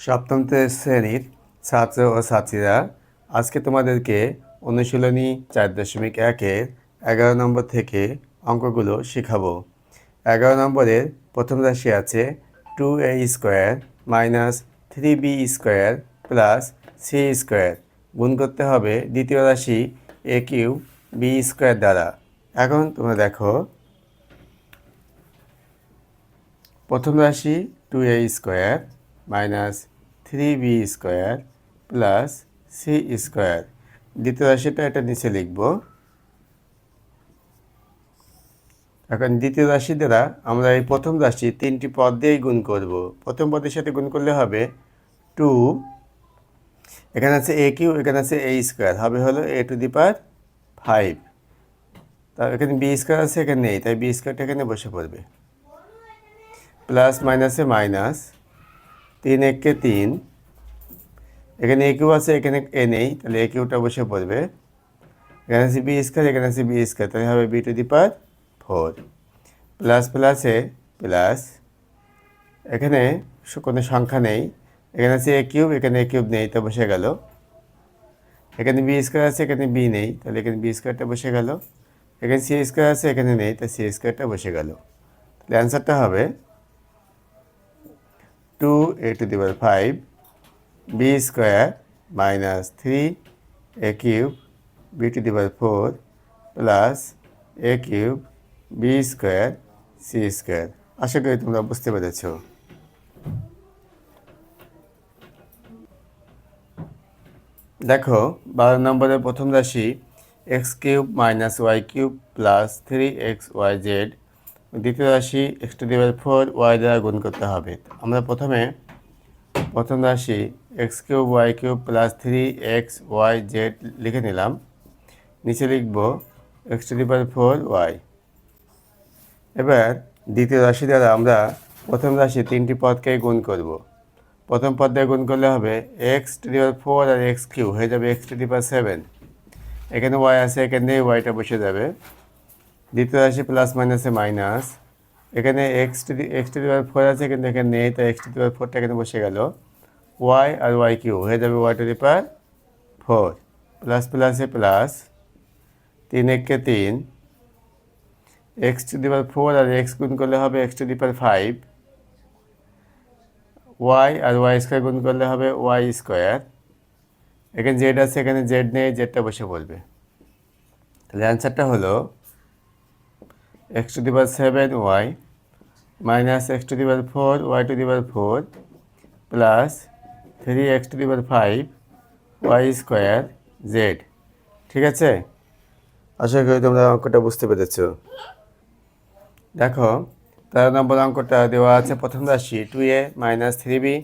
সপ্তম শ্রেণির ছাত্র ও ছাত্রীরা, আজকে তোমাদেরকে অনুশীলনী চার দশমিক একের এগারো নম্বর থেকে অঙ্কগুলো শেখাবো। এগারো নম্বরের প্রথম রাশি আছে two A square minus three B square plus C square গুণ করতে হবে দ্বিতীয় রাশি এ কিউ বি স্কোয়ার দ্বারা। এখন তোমরা দেখো, প্রথম রাশি two A square minus three B square plus C square. দ্বিতীয় রাশিটা এটা নিচে লিখব। এখন দ্বিতীয় রাশি দ্বারা আমরা এই প্রথম রাশি তিনটি পদ দিয়েই গুণ করব। প্রথম পদের সাথে গুণ করলে হবে টু। এখানে আছে এ কিউ, এখানে আছে এ স্কোয়ার। হবে হলো এ টু দি পার ফাইভ। তা এখানে বি স্কোয়ার আছে, এখানে নেই। তাই বি স্কোয়ারটা এখানে বসে পড়বে। প্লাস মাইনাসে মাইনাস তিন এককে তিন। এখানে এ কিউ আছে, এখানে এ নেই, তাহলে এ কিউটা বসে পড়বে। এখানে আছে বি স্কোয়ার এখানে আছে বি স্কোয়ার তাহলে হবে B to the power four plus প্লাসে প্লাস এখানে কোনো সংখ্যা নেই। এখানে আছে এ কিউব এখানে এ কিউব নেই, তা বসে গেল। এখানে বি স্কোয়ার আছে, এখানে বি নেই, তাহলে এখানে বি স্কোয়ারটা বসে গেল। এখানে সি স্কোয়ার আছে, এখানে নেই, তা সি স্কোয়ারটা বসে গেল। তাহলে অ্যান্সারটা হবে two A to the power five B square minus three A cube B to the power four plus A cube B square C square আশা করি তোমরা বুঝতে পেরেছ। দেখো, বারো নম্বরের প্রথম রাশি X cube minus Y cube plus three X Y Z দ্বিতীয় রাশি X to the four Y দ্বারা গুণ করতে হবে। আমরা প্রথমে, প্রথম রাশি X cube Y cube plus three X Y Z লিখে নিলাম। নিচে লিখব X to the power four Y এবার দ্বিতীয় রাশি দ্বারা আমরা প্রথম রাশি তিনটি পদকে গুণ করব। প্রথম পদ দিয়ে গুণ করলে হবে X to the power four R X cube হয়ে যাবে X to the power seven এখানে ওয়াই আছে, এখানে ওয়াইটা বসে যাবে। দ্বিতীয় রাশি প্লাস মাইনাসে মাইনাস এখানে X to the X to the power four আছে কিন্তু এখানে নেই তাই এক্স টু দি পাওয়ার ফোরটা এখানে বসে গেল। ওয়াই আর ওয়াই কিউ হয়ে যাবে Y to the power four plus প্লাসে প্লাস তিন একে তিন। X to the power four R X গুণ করলে হবে X to the power five Y R Y square গুণ করলে হবে ওয়াই স্কোয়ার এখানে জেড আছে এখানে জেড নেই জেডটা বসে পড়বে। তাহলে অ্যান্সারটা হলো X to the power seven Y minus X to the power four Y to the power four plus three X to the power five Y square Z ঠিক আছে? আশা করি তোমরা অঙ্কটা বুঝতে পেরেছ। দেখো, তেরো নম্বর অঙ্কটা দেওয়া আছে প্রথম রাশি two A minus three B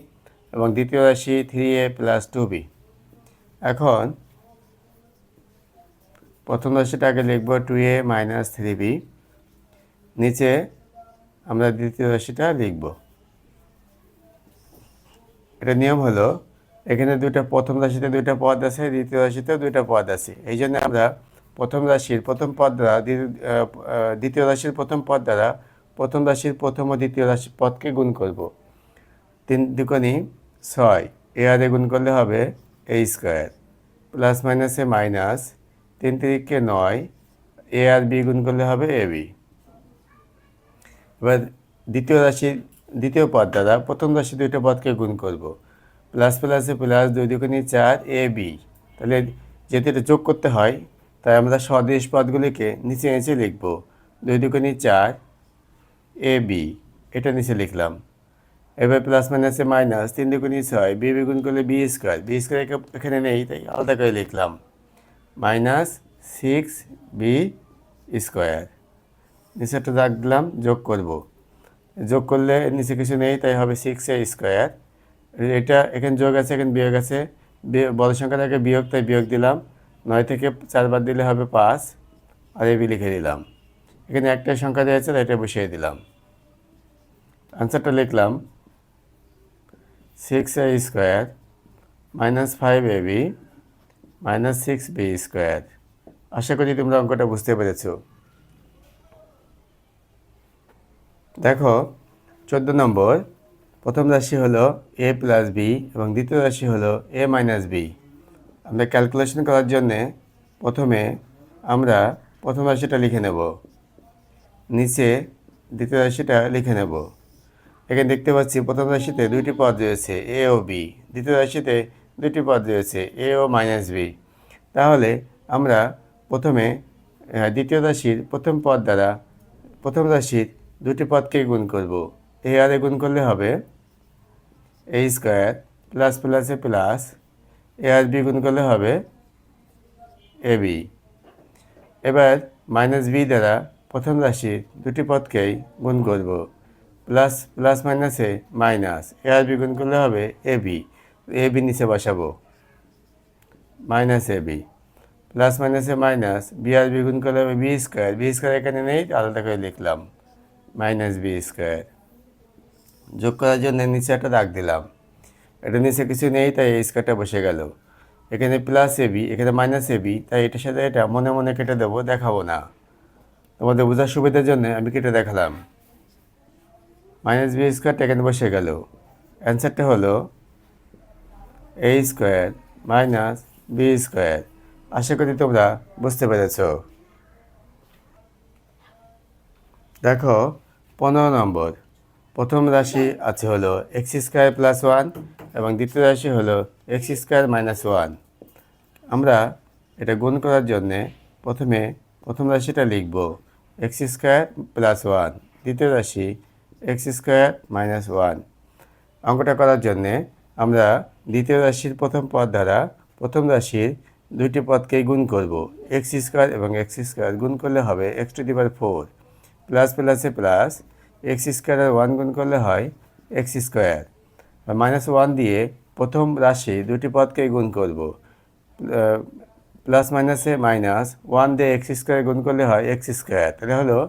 এবং দ্বিতীয় রাশি three A plus two B এখন, প্রথম রাশিটাকে লিখব two A minus three B নিচে আমরা দ্বিতীয় রাশিটা লিখব। এটা নিয়ম হলো, এখানে দুইটা প্রথম রাশিতে দুইটা পদ আছে, দ্বিতীয় রাশিতে দুইটা পদ আছে। এই জন্য আমরা প্রথম রাশির প্রথম পদ দ্বারা, দ্বিতীয়- রাশির প্রথম পদ দ্বারা প্রথম রাশির প্রথম ও দ্বিতীয় রাশি পদকে গুণ করব। তিন দুকোনি ছয়, এ আর এ গুণ করলে হবে এ স্কোয়ার, প্লাস মাইনাসে মাইনাস, তিন তিরিকে নয়, এ আর বি গুণ করলে হবে এ বি। এবার দ্বিতীয় রাশির দ্বিতীয় পদ দ্বারা প্রথম রাশি দুইটা পদকে গুণ করব। প্লাস, প্লাসে প্লাস দুই দুগুণি চার, এ, বি। তাহলে যেহেতু এটা যোগ করতে হয়, তাই আমরা স্বদেশ পদগুলিকে নিচে নিচে লিখব। দুই দুগুণি চার, এ, বি। এটা নিচে লিখলাম। এবার প্লাস, মাইনাসে মাইনাস তিন দুগুণি ছয়, বি গুণ করলে বি স্কোয়ার। বি স্কোয়ার এখানে নেই, তাই আলাদা করে লিখলাম। Minus six B square. নিচে একটা দিলাম যোগ করব। যোগ করলে নিচে কিছু নেই, তাই হবে সিক্স এ স্কোয়ার এটা এখানে যোগ আছে, এখানে বিয়োগ আছে। বড় সংখ্যা থেকে বিয়োগ, তাই বিয়োগ দিলাম। নয় থেকে চারবার দিলে হবে পাঁচ। আর এবি লিখে দিলাম। এখানে একটা সংখ্যা দেওয়া আছে এটা বসিয়ে দিলাম। আনসারটা লিখলাম। Six A square minus five A B minus six B square আশা করি তোমরা অঙ্কটা বুঝতে পেরেছ। দেখো, চোদ্দ নম্বর, প্রথম রাশি হলো এ প্লাস বি এবং দ্বিতীয় রাশি হলো এ মাইনাস বি আমরা ক্যালকুলেশন করার জন্যে প্রথমে আমরা প্রথম রাশিটা লিখে নেব। নিচে দ্বিতীয় রাশিটা লিখে নেব। এখানে দেখতে পাচ্ছি প্রথম রাশিতে দুইটি পদ রয়েছে এ ও বি দ্বিতীয় রাশিতে দুইটি পদ রয়েছে এ ও মাইনাস বি তাহলে আমরা প্রথমে দ্বিতীয় রাশির প্রথম পদ দ্বারা, প্রথম রাশির দুটি পদকে গুণ করব। এ আর এ গুণ করলে হবে এ স্কোয়ার প্লাস প্লাসে প্লাস। এ আর বি গুণ করলে হবে এ বি। এবার মাইনাস বি দ্বারা প্রথম রাশির দুটি পদকেই গুণ করব। প্লাস প্লাস মাইনাসে মাইনাস। এ আর বি গুণ করলে হবে এ বি। এ বি নিচে বসাবো। Minus A B. প্লাস মাইনাসে মাইনাস। বি আর বি গুণ করলে হবে বি স্কোয়ার। বি স্কোয়ার এখানে নেই, আলাদা করে লিখলাম। Minus B square. যোগ করার জন্য নিচে একটা দাগ দিলাম। এটা নিচে কিছু নেই, তাই এই স্কোয়ারটা বসে গেল। এখানে প্লাস এ বি এখানে মাইনাস এ বি তাই এটার সাথে এটা মনে মনে কেটে দেবো, দেখাবো না। তোমাদের বোঝার সুবিধার জন্য আমি কেটে দেখালাম। মাইনাস বি স্কোয়ারটা এখানে বসে গেল। অ্যান্সারটা হলো A square minus B square আশা করি তোমরা বুঝতে পেরেছ। দেখো পনেরো নম্বর। প্রথম রাশি আছে হলো এক্স স্কোয়ার প্লাস ওয়ান এবং দ্বিতীয় রাশি হলো এক্স স্কোয়ার মাইনাস ওয়ান। আমরা এটা গুণ করার জন্যে প্রথমে প্রথম রাশিটা লিখব এক্স স্কোয়ার প্লাস ওয়ান, দ্বিতীয় রাশি এক্স স্কোয়ার মাইনাস ওয়ান। অঙ্কটা করার জন্যে আমরা দ্বিতীয় রাশির প্রথম পদ দ্বারা প্রথম রাশির দুইটি পদকেই গুণ করব। এক্স স্কোয়ার এবং এক্স স্কোয়ার গুণ করলে হবে X to the power four. Plus প্লাসে প্লাস, এক্স স্কোয়ার আর ওয়ান গুণ করলে হয় এক্স স্কোয়ার। মাইনাস ওয়ান দিয়ে প্রথম রাশি দুটি পদকেই গুণ করব। প্লাস মাইনাসে মাইনাস ওয়ান দিয়ে এক্স স্কোয়ার গুণ করলে হয় এক্স স্কোয়ার। তাহলে হলো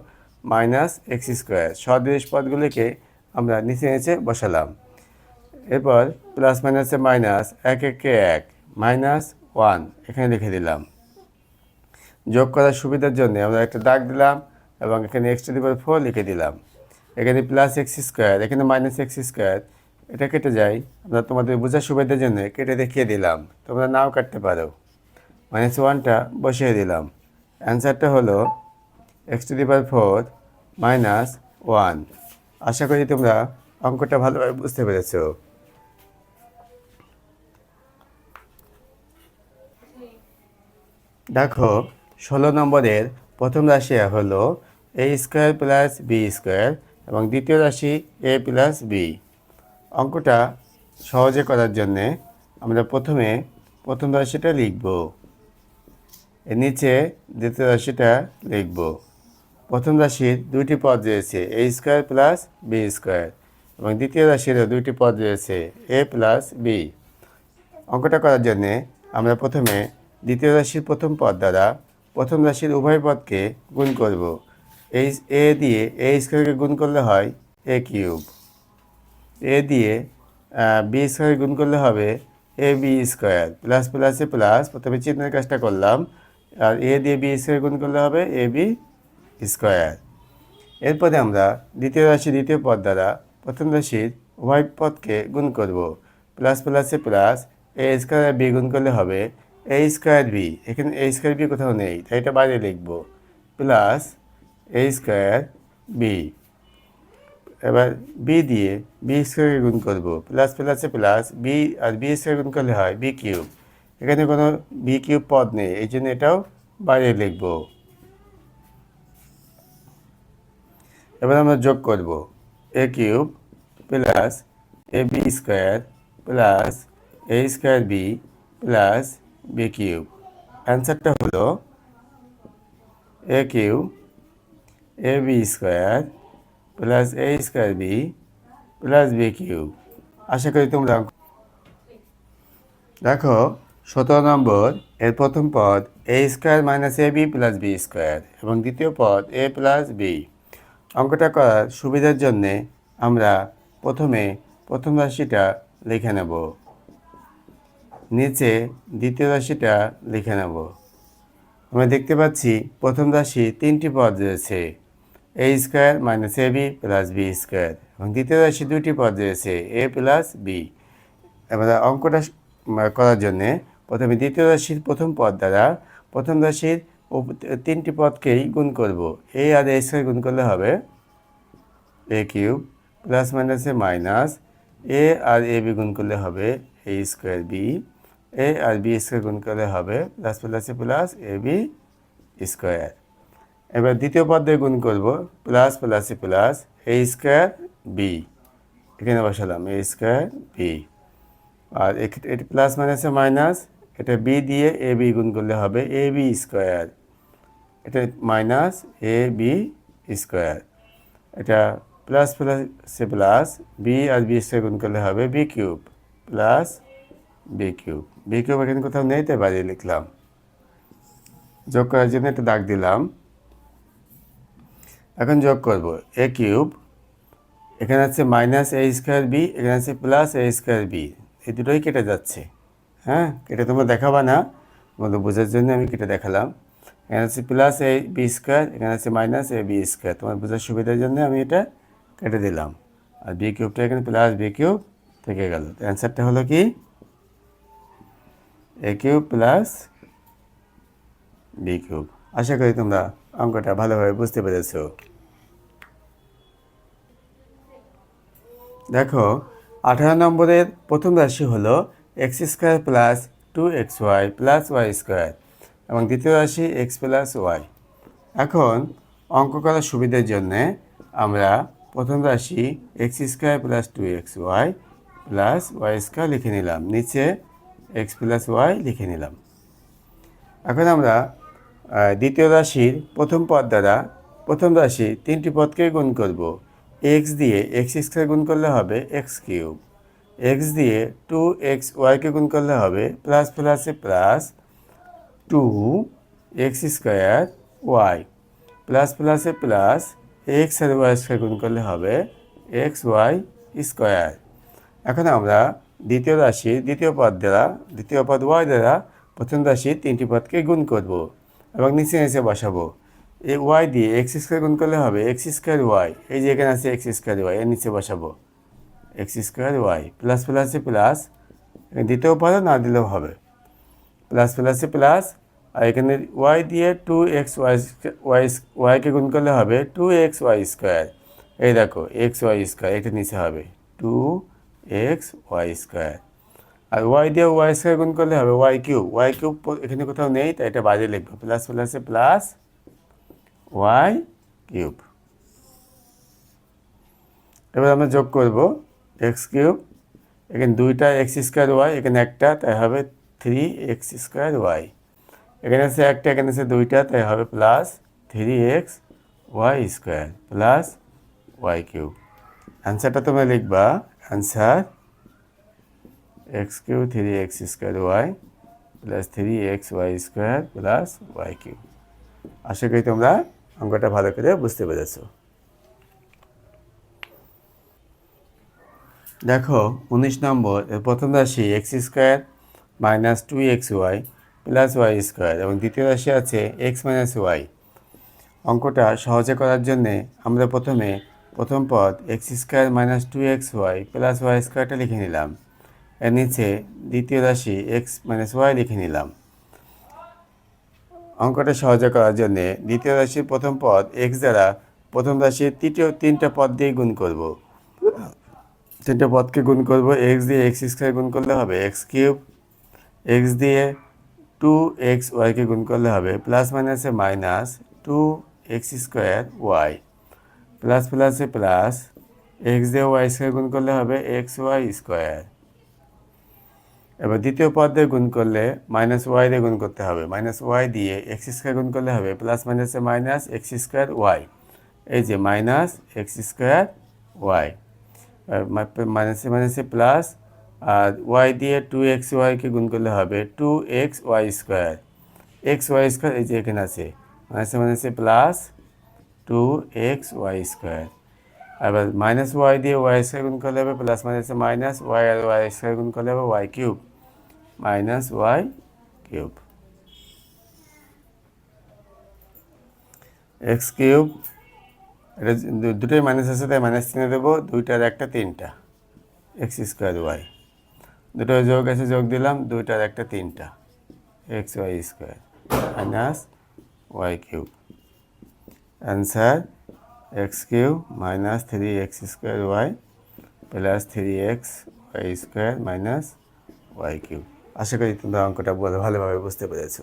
মাইনাস এক্স স্কোয়ার। সদৃশ পদগুলিকে আমরা নিচে নিচে বসালাম। এরপর প্লাস মাইনাসে মাইনাস এক, একে এক, মাইনাস ওয়ান এখানে লিখে দিলাম। যোগ করার সুবিধার জন্য আমরা একটা দাগ দিলাম। এবং এখানে X to the power four লিখে দিলাম। এখানে প্লাস এক্স স্কোয়ার এখানে মাইনাস এক্স স্কোয়ার এটা কেটে যায়। আমরা তোমাদের বোঝার সুবিধার জন্য কেটে দেখিয়ে দিলাম। তোমরা নাও কাটতে পারো। মাইনাস ওয়ানটা বসিয়ে দিলাম। অ্যান্সারটা হলো X to the power four minus one আশা করি তোমরা অঙ্কটা ভালোভাবে বুঝতে পেরেছ। দেখো, ষোলো নম্বরের প্রথম রাশি হলো A square plus B square এবং দ্বিতীয় রাশি এ প্লাস বি অঙ্কটা সহজে করার জন্যে আমরা প্রথমে প্রথম রাশিটা লিখব। এর নিচে দ্বিতীয় রাশিটা লিখব। প্রথম রাশির দুইটি পদ রয়েছে A square plus B square এবং দ্বিতীয় রাশিরও দুইটি পদ রয়েছে এ প্লাস বি অঙ্কটা করার জন্যে আমরা প্রথমে দ্বিতীয় রাশির প্রথম পদ দ্বারা প্রথম রাশির উভয় পদকে গুণ করব। এই, এ দিয়ে এ স্কোয়ারকে গুণ করলে হয় এ কিউব। এ দিয়ে বি স্কোয়ার গুণ করলে হবে এ বি স্কোয়ার প্লাস প্লাসে প্লাস প্রথমে চিহ্নের কাজটা করলাম, আর এ দিয়ে বি স্কোয়ার গুণ করলে হবে এ বি স্কোয়ার এরপরে আমরা দ্বিতীয় রাশি, দ্বিতীয় পদ দ্বারা প্রথম রাশির উভয় পদকে গুণ করব। প্লাস প্লাসে প্লাস এ স্কোয়ার বি গুণ করলে হবে এ স্কোয়ার বি এখানে এ স্কোয়ার বি কোথাও নেই, তাই এটা বাইরে লিখব। প্লাস এ স্কোয়ার বি এবার বি দিয়ে বি স্কোয়ারকে গুণ করব। প্লাস প্লাসে প্লাস বি আর বি স্কোয়ার গুণ করলে হয় বি কিউব এখানে কোনো বি কিউব পদ নেই, এই জন্য এটাও বাইরে লিখব। এবার আমরা যোগ করব। A cube plus A B square plus A square B plus B cube অ্যান্সারটা হলো A cube A B square plus A square B plus B cube আশা করি তোমরা দেখো, সতেরো নম্বর, এর প্রথম পদ A square minus A B plus B square এবং দ্বিতীয় পদ এ প্লাস বি অঙ্কটা করার সুবিধার জন্যে আমরা প্রথমে প্রথম রাশিটা লিখে নেব। নিচে দ্বিতীয় রাশিটা লিখে নেব। আমরা দেখতে পাচ্ছি প্রথম রাশি তিনটি পদ রয়েছে। A square minus A B plus B square এবং দ্বিতীয় রাশি দুইটি পদ রয়েছে এ প্লাস বি এবার অঙ্কটা করার জন্যে প্রথমে দ্বিতীয় রাশির প্রথম পদ দ্বারা প্রথম রাশির তিনটি পদকেই গুণ করব। এ আর এ স্কোয়ার গুণ করলে হবে এ কিউব প্লাস মাইনাসে মাইনাস এ আর এ বি গুণ করলে হবে এ স্কোয়ার বি এ আর বি স্কোয়ার গুণ করলে হবে প্লাস প্লাসে প্লাস এ বি স্কোয়ার এবার দ্বিতীয় পদ দিয়ে গুণ করব প্লাস প্লাসে প্লাস এ স্কোয়ার বি এখানে বসালাম এ স্কোয়ার বি আর এটি প্লাস মাইনাসে মাইনাস এটা বি দিয়ে এ বি গুণ করলে হবে এ বি স্কোয়ার এটা মাইনাস এ বি স্কোয়ার এটা প্লাস প্লাস প্লাসে প্লাস বি আর বি স্কোয়ার গুণ করলে হবে B cube plus B cube B cube এখানে কোথাও নেই বাড়িয়ে লিখলাম। যোগ করার জন্য একটা দাগ দিলাম। এখন যোগ করব। এ কিউব এখানে আছে মাইনাস এ স্কোয়ার বি এখানে আছে প্লাস এ স্কোয়ার বি এই দুটোই কেটে যাচ্ছে। হ্যাঁ কেটে তোমরা দেখাবা না। তোমাদের বোঝার জন্য আমি কেটে দেখালাম। এখানে আছে প্লাস এ বি স্কোয়ার এখানে আছে মাইনাস এ বি স্কোয়ার তোমার বোঝার সুবিধার জন্য আমি এটা কেটে দিলাম। আর বি কিউবটা এখানে প্লাস বি কিউব থেকে গেল। অ্যান্সারটা হলো কি? A cube plus B cube আশা করি তোমরা অঙ্কটা ভালোভাবে বুঝতে পেরেছ। দেখো, আঠারো নম্বরের প্রথম রাশি হলো X square plus two X Y plus Y square এবং দ্বিতীয় রাশি এক্স প্লাস ওয়াই এখন, অঙ্ক করার সুবিধার জন্যে আমরা প্রথম রাশি X square plus two X Y plus Y square লিখে নিলাম। নিচে এক্স প্লাস ওয়াই লিখে নিলাম। এখন আমরা দ্বিতীয় রাশির প্রথম পদ দ্বারা প্রথম রাশি তিনটি পদকে গুণ করব। এক্স দিয়ে এক্স স্কোয়ার গুণ করলে হবে এক্স কিউব এক্স দিয়ে টু এক্স ওয়াইকে গুণ করলে হবে প্লাস প্লাসে plus two X square Y plus প্লাসে প্লাস এক্স আর ওয়াই স্কোয়ার গুণ করলে হবে এক্স ওয়াই স্কোয়ার এখন আমরা দ্বিতীয় রাশি, দ্বিতীয় পদ দ্বারা, দ্বিতীয় পদ ওয়াই দ্বারা প্রথম রাশি তিনটি পদকে গুণ করব এবং নিচে নিচে বসাবো। এই ওয়াই দিয়ে এক্স স্কোয়ার গুণ করলে হবে এক্স স্কোয়ার ওয়াই। এই যে এখানে আছে এক্স স্কোয়ার ওয়াই, এর নিচে বসাবো। এক্স স্কোয়ার ওয়াই, প্লাস প্লাসে প্লাস দিতেও পারো, না দিলেও হবে। প্লাস প্লাসে প্লাস, আর এখানে ওয়াই দিয়ে টু এক্স ওয়াই ওয়াই ওয়াইকে গুণ করলে হবে টু এক্স ওয়াই স্কোয়ার। এই দেখো, এক্স ওয়াই স্কোয়ার, এটা নিচে হবে। Two X Y square. আর ওয়াই দিয়ে ওয়াই স্কোয়ার গুণ করলে হবে ওয়াই কিউব। ওয়াই কিউব এখানে কোথাও নেই, তাই এটা বাইরে লিখব। প্লাস প্লাসে প্লাস ওয়াই কিউব। এবার আমরা যোগ করব এক্স কিউব। এখানে দুইটা এক্স স্কোয়ার ওয়াই এখানে একটা, তাই হবে থ্রি এক্স স্কোয়ার ওয়াই এখানে আছে একটা, এখানে আছে দুইটা, তাই হবে plus three X Y square plus Y cube. অ্যান্সারটা তোমরা লিখবা। Answer X cube three X square Y plus three X Y square plus Y cube. আশা করি তোমরা অঙ্কটা ভালো করে বুঝতে পেরেছ। দেখো, উনিশ নম্বর প্রথম রাশি X square minus two X Y plus Y square এবং দ্বিতীয় রাশি আছে এক্স মাইনাস ওয়াই। অঙ্কটা সহজে করার জন্যে আমরা প্রথমে প্রথম পদ X square minus two X Y plus Y স্কোয়ারটা লিখে নিলাম। এর নিচে দ্বিতীয় রাশি এক্স মাইনাস ওয়াই লিখে নিলাম। অঙ্কটা সহজে করার জন্যে দ্বিতীয় রাশির প্রথম পদ এক্স দ্বারা প্রথম রাশির তৃতীয় তিনটা পদ দিয়ে গুণ করব। তিনটা পদকে গুণ করব এক্স দিয়ে এক্স স্কোয়ার গুণ করলে হবে এক্স কিউব এক্স দিয়ে টু এক্স ওয়াইকে গুণ করলে হবে প্লাস মাইনাসে minus two X square Y plus প্লাসে প্লাস এক্স দিয়ে ওয়াই স্কোয়ার গুণ করলে হবে এক্স ওয়াই স্কোয়ার এবার দ্বিতীয় পদ দিয়ে গুণ করলে মাইনাস ওয়াই দিয়ে গুণ করতে হবে। মাইনাস ওয়াই দিয়ে এক্স স্কোয়ার গুণ করলে হবে প্লাস মাইনাসে মাইনাস এক্স স্কোয়ার ওয়াই এই যে মাইনাস এক্স স্কোয়ার ওয়াই মাইনাসে মাইনাসে প্লাস আর ওয়াই দিয়ে টু এক্স ওয়াইকে গুণ করলে হবে two X Y square X Y square এই যে এখানে আছে। মাইনাসে মাইনাসে plus two X Y square এবার মাইনাস ওয়াই দিয়ে ওয়াই স্কোয়ার গুণ করলে হবে প্লাস মাইনাসে মাইনাস ওয়াই আর ওয়াই স্কোয়ার গুণ করলে হবে Y cube minus Y cube X cube এটা দুটোই মাইনাস আছে, তাই মাইনাস চিনে দেবো। দুইটার একটা তিনটা। এক্স স্কোয়ার ওয়াই দুটো যোগ আছে, যোগ দিলাম, দুইটার একটা তিনটা। X Y square minus Y cube answer X cube minus three X square Y plus three X Y square minus Y cube. আশা করি তোমরা অঙ্কটা ভালোভাবে বুঝতে পেরেছ।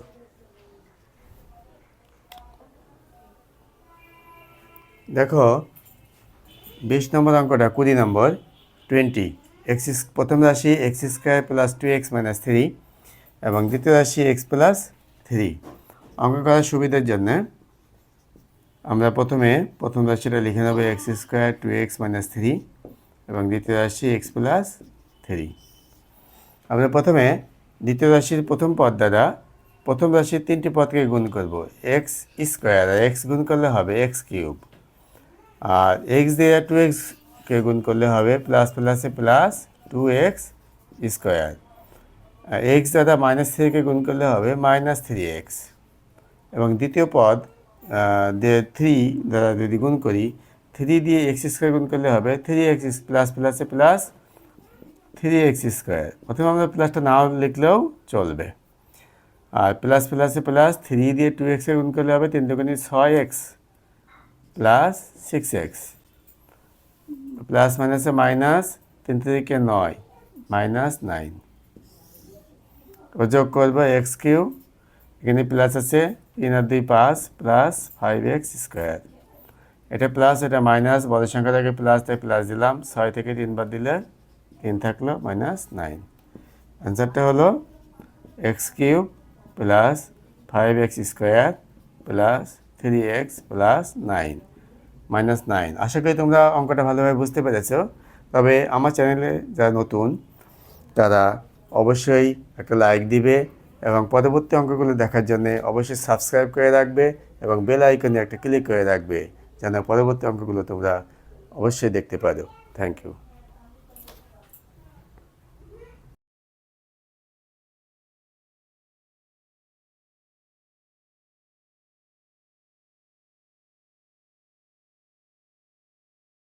দেখো, বিশ নম্বর অঙ্কটা কুড়ি নম্বর টোয়েন্টি এক্স প্রথম রাশি X square plus two X minus three এবং দ্বিতীয় রাশি এক্স প্লাস থ্রি। অঙ্ক করার সুবিধার জন্য আমরা প্রথমে প্রথম রাশিটা লিখে নেব X square two X minus three এবং দ্বিতীয় রাশি এক্স প্লাস থ্রি আমরা প্রথমে দ্বিতীয় রাশির প্রথম পদ দ্বারা প্রথম রাশির তিনটি পদকে গুণ করব এক্স স্কোয়ার আর এক্স গুণ করলে হবে এক্স কিউব আর এক্স দিয়ে টু এক্সকে গুণ করলে হবে প্লাস প্লাসে plus two X square X দ্বারা মাইনাস থ্রিকে গুণ করলে হবে মাইনাস থ্রি এক্স এবং দ্বিতীয় পদ দিয়ে থ্রি দ্বারা যদি গুণ করি থ্রি দিয়ে এক্স স্কোয়ার গুণ করলে হবে থ্রি এক্স প্লাস প্লাসে প্লাস থ্রি এক্স স্কোয়ার প্রথমে আমরা প্লাসটা নাও লিখলেও চলবে। আর প্লাস প্লাসে প্লাস থ্রি দিয়ে টু এক্সে গুণ করলে হবে তিন দুগুণি ছয় X plus six X plus মাইনাসে মাইনাস তিন থেকে নয় মাইনাস নাইন যোগ করব এক্স কিউ এখানে প্লাস আছে তিন আর দুই পাঁচ প্লাস ফাইভ এক্স স্কোয়ার। এটা প্লাস, এটা মাইনাস বড় সংখ্যাটাকে প্লাস তাই প্লাস দিলাম, ছয় থেকে তিনবার দিলে তিন থাকল মাইনাস নাইন। অ্যান্সারটা হলো X cube plus five X square plus three X plus nine, minus nine. আশা করি তোমরা অঙ্কটা ভালোভাবে বুঝতে পেরেছ। তবে আমার চ্যানেলে যারা নতুন, তারা অবশ্যই একটা লাইক দিবে এবং পরবর্তী অঙ্কগুলো দেখার জন্য অবশ্যই সাবস্ক্রাইব করে রাখবে এবং বেল আইকনে একটা ক্লিক করে রাখবে, যেন পরবর্তী অঙ্কগুলো তোমরা অবশ্যই দেখতে পারো। Thank you